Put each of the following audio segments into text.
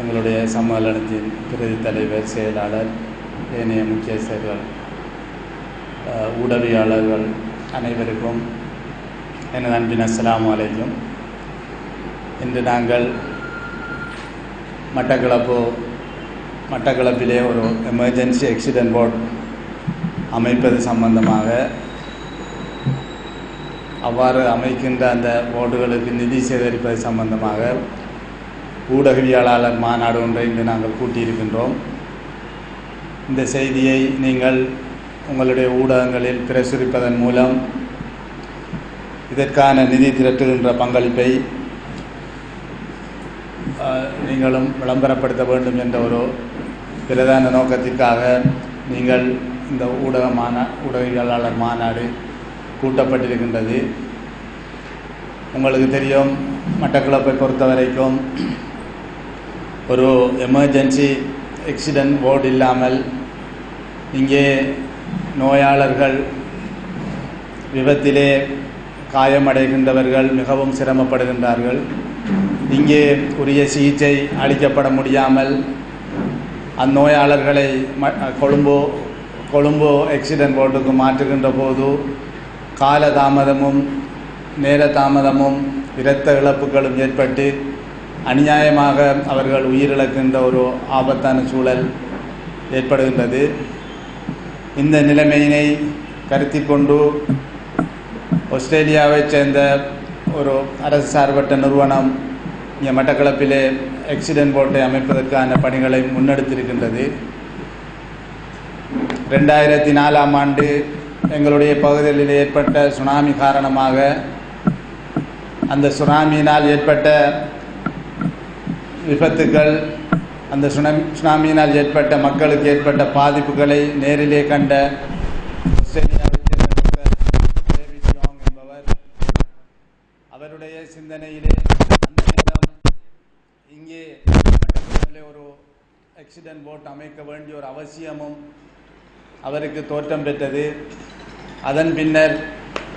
எங்களுடைய சம்மேளனத்தின் பிரதி தலைவர் செயலாளர் ஏனைய முக்கியஸ்தர்கள் அஹ், உதவியாளர்கள் அனைவருக்கும் எனது அன்பின் அஸ்லாம் அலைக்கும். இன்று நாங்கள் மட்டக்களப்பு மட்டக்களப்பிலே ஒரு எமர்ஜென்சி ஆக்சிடென்ட் போர்ட் அமைப்பது சம்பந்தமாக அவ்வாறு அமைக்கின்ற அந்த போர்டுகளுக்கு நிதி சேகரிப்பது சம்பந்தமாக ஊடகவியலாளர் மாநாடு ஒன்றை இன்று நாங்கள் கூட்டியிருக்கின்றோம். இந்த செய்தியை நீங்கள் உங்களுடைய ஊடகங்களில் பிரசுரிப்பதன் மூலம் இதற்கான நிதி திரட்டுகின்ற பங்களிப்பை நீங்களும் விளம்பரப்படுத்த வேண்டும் என்ற ஒரு பிரதான நோக்கத்திற்காக நீங்கள் இந்த ஊடக மாநா ஊடகவியலாளர் மாநாடு கூட்டப்பட்டிருக்கின்றது. உங்களுக்கு தெரியும் மட்டக்களப்பை பொறுத்த வரைக்கும் ஒரு எமர்ஜென்சி ஆக்சிடென்ட் போர்டு இல்லாமல் இங்கே நோயாளர்கள் விபத்திலே காயமடைகின்றவர்கள் மிகவும் சிரமப்படுகின்றார்கள். இங்கே உரிய சிகிச்சை அளிக்கப்பட முடியாமல் அந்நோயாளர்களை ம கொழும்பு கொழும்பு ஆக்சிடென்ட் போர்டுக்கு மாற்றுகின்ற போது கால தாமதமும் நேர தாமதமும் இரத்த இழப்புகளும் ஏற்பட்டு அநியாயமாக அவர்கள் உயிரிழக்கின்ற ஒரு ஆபத்தான சூழல் ஏற்படுகின்றது. இந்த நிலைமையினை கருத்தி கொண்டு ஆஸ்திரேலியாவைச் சேர்ந்த ஒரு அரசு சார்பற்ற நிறுவனம் இங்கே மட்டக்களப்பிலே எக்ஸிடென்ட் போர்ட்டை அமைப்பதற்கான பணிகளை முன்னெடுத்திருக்கின்றது. ரெண்டாயிரத்தி நாலாம் ஆண்டு எங்களுடைய பகுதிகளில் ஏற்பட்ட சுனாமி காரணமாக அந்த சுனாமியினால் ஏற்பட்ட விபத்துக்கள் அந்த சுனாமி சுனாமியினால் ஏற்பட்ட மக்களுக்கு ஏற்பட்ட பாதிப்புகளை நேரிலே கண்ட என்பவர் அவருடைய சிந்தனையிலே அந்த நேரம் இங்கே ஒரு ஆக்சிடென்ட் போட் அமைக்க வேண்டிய ஒரு அவசியமும் அவருக்கு தோற்றம் பெற்றது. அதன் பின்னர்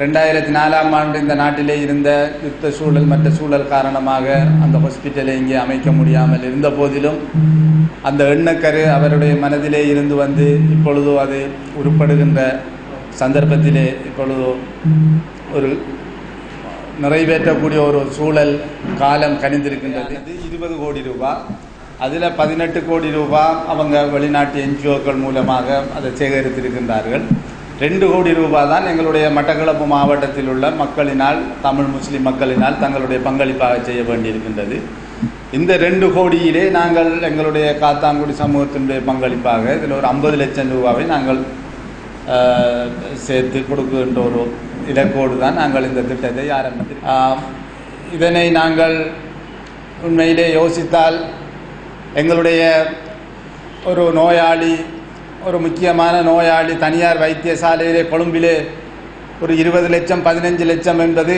ரெண்டாயிரத்தி நாலாம் ஆண்டு இந்த நாட்டிலே இருந்த யுத்த சூழல் மற்ற சூழல் காரணமாக அந்த ஹாஸ்பிட்டலை இங்கே அமைக்க முடியாமல் இருந்த போதிலும் அந்த எண்ணக்கரு அவருடைய மனதிலே இருந்து வந்து இப்பொழுதோ அது உருப்படுகின்ற சந்தர்ப்பத்திலே இப்பொழுதோ ஒரு நிறைவேற்றக்கூடிய ஒரு சூழல் காலம் கணிந்திருக்கின்றது இருபது கோடி ரூபாய் அதில் பதினெட்டு கோடி ரூபாய் அவங்க வெளிநாட்டு என்ஜிஓக்கள் மூலமாக அதை சேகரித்திருக்கின்றார்கள். ரெண்டு கோடி ரூபாய் தான் எங்களுடைய மட்டக்களப்பு மாவட்டத்தில் உள்ள மக்களினால் தமிழ் முஸ்லீம் மக்களினால் தங்களுடைய பங்களிப்பாக செய்ய வேண்டியிருக்கின்றது. இந்த ரெண்டு கோடியிலே நாங்கள் எங்களுடைய காத்தாங்குடி சமூகத்தினுடைய பங்களிப்பாக இதில் ஒரு ஐம்பது லட்சம் ரூபாவை நாங்கள் சேர்த்து கொடுக்கின்ற ஒரு இலக்கோடு தான் நாங்கள் இந்த திட்டத்தை ஆரம்பித்திருக்கோம் இதனை நாங்கள் உண்மையிலே யோசித்தால் எங்களுடைய ஒரு நோயாளி ஒரு முக்கியமான நோயாளி தனியார் வைத்தியசாலையிலே கொழும்பிலே ஒரு இருபது லட்சம் பதினஞ்சு லட்சம் என்பது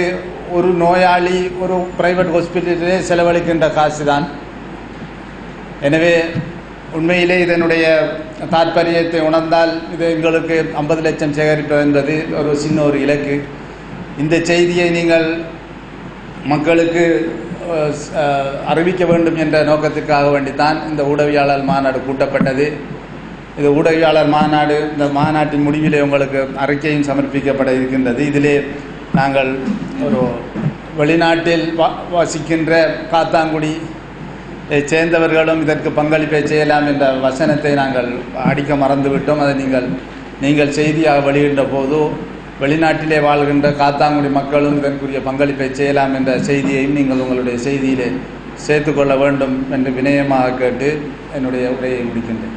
ஒரு நோயாளி ஒரு பிரைவேட் ஹாஸ்பிட்டலிலே செலவழிக்கின்ற காசு தான் எனவே உண்மையிலே இதனுடைய தாற்பயத்தை உணர்ந்தால் இது எங்களுக்கு ஐம்பது லட்சம் சேகரிப்பது என்பது ஒரு சின்ன ஒரு இலக்கு. இந்த செய்தியை நீங்கள் மக்களுக்கு அறிவிக்க வேண்டும் என்ற நோக்கத்திற்காக வேண்டித்தான் இந்த ஊடகவியாளர் மாநாடு கூட்டப்பட்டது. இது ஊடகவியாளர் மாநாடு இந்த மாநாட்டின் முடிவிலே உங்களுக்கு அறிக்கையும் சமர்ப்பிக்கப்பட இருக்கின்றது. இதிலே நாங்கள் ஒரு வெளிநாட்டில் வா வசிக்கின்ற காத்தாங்குடி சேர்ந்தவர்களும் இதற்கு பங்களிப்பை செய்யலாம் என்ற வசனத்தை நாங்கள் அடிக்க மறந்துவிட்டோம். அதை நீங்கள் நீங்கள் செய்தியாக வெளியிட்ட போது வெளிநாட்டிலே வாழ்கின்ற காத்தாங்குடி மக்களும் இதற்குரிய பங்களிப்பை செய்யலாம் என்ற செய்தியையும் நீங்கள் உங்களுடைய செய்தியிலே சேர்த்துக்கொள்ள வேண்டும் என்று வினயமாக கேட்டு என்னுடைய உரையை முடிக்கின்றேன்.